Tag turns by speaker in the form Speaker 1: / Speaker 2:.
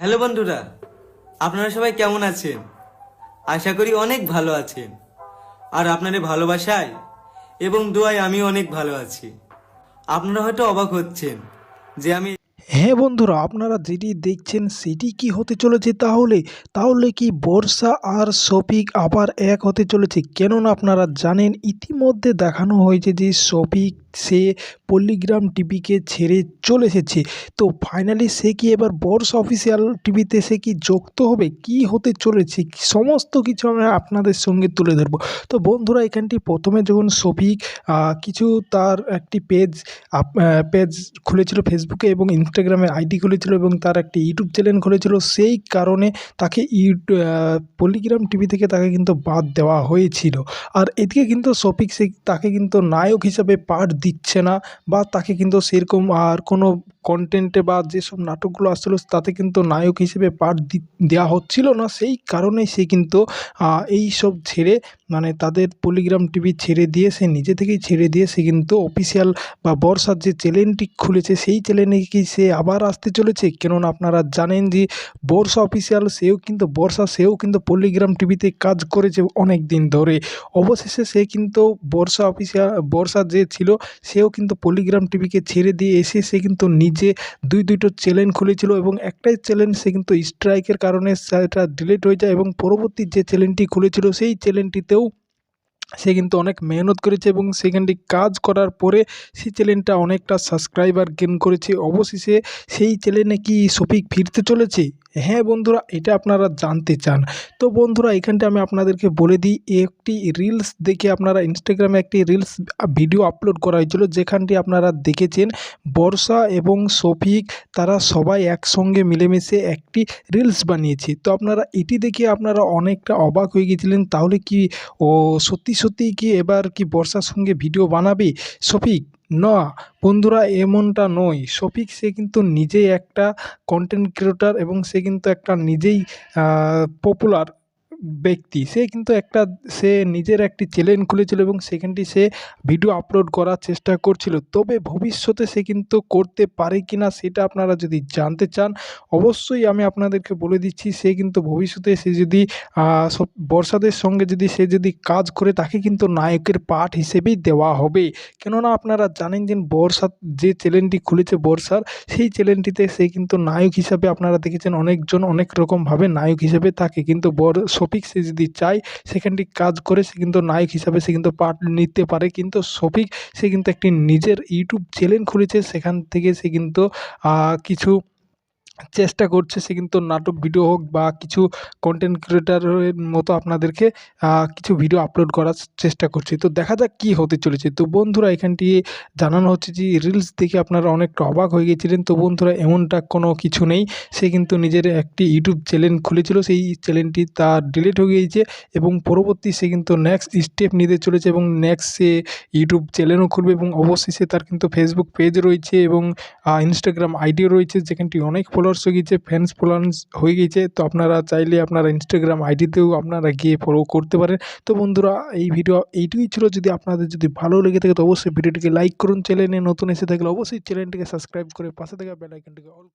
Speaker 1: Hello বন্ধুরা, আপনারা সবাই কেমন আছেন? আশা করি অনেক ভালো আছেন। আর আপনাদের ভালোবাসায় এবং দোয়ায় আমি অনেক ভালো আছি। আপনারা হয়তো অবাক হচ্ছেন যে আমি
Speaker 2: হ্যাঁ বন্ধুরা, আপনারা যেটি দেখছেন সেটি কি হতে চলেছে তাহলে তাহলে কি বর্ষা আর শফিক আবার এক হতে চলেছে? কেননা আপনারা জানেন, ইতিমধ্যে দেখানো হয়েছে যে শফিক সে পল্লিগ্রাম টিভিকে ছেড়ে চলে এসেছে। তো ফাইনালি সে কি এবার বর্ষা অফিসিয়াল টিভিতে সে কি যুক্ত হবে? কি হতে চলেছে? সমস্ত কিছু আমি আপনাদের সঙ্গে তুলে ধরবো। তো বন্ধুরা, এখানটি প্রথমে যখন শফিক কিছু তার একটি পেজ পেজ খুলেছিল ফেসবুকে এবং ইনস্টাগ্রামে আইডি খুলেছিল এবং তার একটি ইউটিউব চ্যানেল খুলেছিল, সেই কারণে তাকে ইউট পল্লিগ্রাম টিভি থেকে তাকে কিন্তু বাদ দেওয়া হয়েছিল। আর এদিকে কিন্তু শফিক সে তাকে কিন্তু নায়ক হিসাবে পাঠ দিচ্ছে না বা তাকে কিন্তু সেরকম আর কোনো কন্টেন্টে বা যেসব নাটকগুলো আসছিল তাতে কিন্তু নায়ক হিসেবে পাঠ দেওয়া হচ্ছিল না। সেই কারণেই সে কিন্তু এই সব ছেড়ে মানে তাদের পলিগ্রাম টিভি ছেড়ে দিয়ে সে নিজে থেকেই ছেড়ে দিয়ে সে কিন্তু অফিসিয়াল বা বর্ষার যে চ্যানেলটি খুলেছে, সেই চ্যানেলে কি সে আবার আসতে চলেছে। কেননা আপনারা জানেন যে বর্ষা অফিসিয়াল সেও কিন্তু, বর্ষা সেও কিন্তু পল্লিগ্রাম টিভিতে কাজ করেছে অনেক দিন ধরে। অবশেষে সে কিন্তু বর্ষা অফিসিয়াল বর্ষা যে ছিল, সেও কিন্তু পল্লিগ্রাম টিভিকে ছেড়ে দিয়ে এসে সে কিন্তু নিজে দুই দুটো চ্যানেল খুলেছিল এবং একটাই চ্যানেল সে কিন্তু স্ট্রাইকের কারণে সেটা ডিলিট হয়ে যায় এবং পরবর্তী যে চ্যানেলটি খুলেছিল, সেই চ্যানেলটিতেও সে কিন্তু অনেক মেহনত করেছে এবং সেখানটি কাজ করার পরে সেই চ্যানেলটা অনেকটা সাবস্ক্রাইবার গেন করেছে। অবশেষে সেই চ্যানেলে কি শফিক ফিরতে চলেছে? হ্যাঁ বন্ধুরা, এটা আপনারা জানতে চান। তো বন্ধুরা, এখানটা আমি আপনাদেরকে বলে দিই, একটি রিলস দেখে আপনারা ইনস্টাগ্রামে একটি রিলস ভিডিও আপলোড করা হয়েছিল, যেখানটি আপনারা দেখেছেন বর্ষা এবং শফিক, তারা সবাই একসঙ্গে মিলেমিশে একটি রিলস বানিয়েছে। তো আপনারা এটি দেখে আপনারা অনেকটা অবাক হয়ে গেছিলেন, তাহলে কি ও সত্যি সত্যি কি এবার কি বর্ষার সঙ্গে ভিডিও বানাবে শফিক? না, বন্ধুরা, এমনটা নয়। শফিক, সে কিন্তু নিজেই একটা কন্টেন্ট ক্রিয়েটর এবং সে কিন্তু একটা নিজেই পপুলার ব্যক্তি, সে কিন্তু একটা, সে নিজের একটি চ্যানেল খুলেছিল এবং সেখানটি সে ভিডিও আপলোড করার চেষ্টা করছিল। তবে ভবিষ্যতে সে কিন্তু করতে পারে কি না সেটা আপনারা যদি জানতে চান, অবশ্যই আমি আপনাদেরকে বলে দিচ্ছি, সে কিন্তু ভবিষ্যতে সে যদি বর্ষাদের সঙ্গে যদি সে যদি কাজ করে, তাকে কিন্তু নায়কের পাঠ হিসেবেই দেওয়া হবে। কেননা আপনারা জানেন যে বর্ষা যে চ্যানেলটি খুলেছে বর্ষার, সেই চ্যানেলটিতে সে কিন্তু নায়ক হিসাবে আপনারা দেখেছেন, অনেকজন অনেক রকমভাবে নায়ক হিসেবে থাকে। কিন্তু বর শফিক সে যদি চায় সেখানটি কাজ করে, সে কিন্তু নায়ক হিসাবে সে কিন্তু পার্ট নিতে পারে। কিন্তু শফিক সে কিন্তু একটি নিজের ইউটিউব চ্যানেল খুলেছে। সেখান থেকে সে কিন্তু কিছু চেষ্টা করছে সে কিন্তু নাটক ভিডিও হোক বা কিছু কন্টেন্ট ক্রিয়েটারের মতো আপনাদেরকে কিছু ভিডিও আপলোড করার চেষ্টা করছে। তো দেখা যাক কী হতে চলেছে। তো বন্ধুরা, এখানটি জানানো হচ্ছে যে রিলস দেখে আপনারা অনেকটা অবাক হয়ে গেছিলেন। তো বন্ধুরা, এমনটা কোনো কিছু নেই। সে কিন্তু নিজের একটি ইউটিউব চ্যানেল খুলেছিল। সেই চ্যানেলটি তার ডিলিট হয়ে গিয়েছে এবং পরবর্তী সে কিন্তু নেক্সট স্টেপ নিতে চলেছে এবং নেক্সট সে ইউটিউব চ্যানেলও খুলবে এবং অবশ্যই সে তার কিন্তু ফেসবুক পেজ রয়েছে এবং ইনস্টাগ্রাম আইডিও রয়েছে। যেখানটি অনেক ফলোয়ার্স হয়ে গিয়েছে ফ্যান্স ফলোয়ার্স হয়ে গিয়েছে, তো আপনারা চাইলে আপনারা ইনস্টাগ্রাম আইডিতেও আপনারা গিয়ে ফলো করতে পারেন। তো বন্ধুরা, এই ভিডিও এইটুকুই ছিল। যদি আপনাদের যদি ভালো লেগে থাকে, তো অবশ্যই ভিডিওটিকে লাইক করুন। চ্যানেলে নতুন এসে থাকলে অবশ্যই চ্যানেলটিকে সাবস্ক্রাইব করে পাশে থাকা বেলাইকনটিকে অল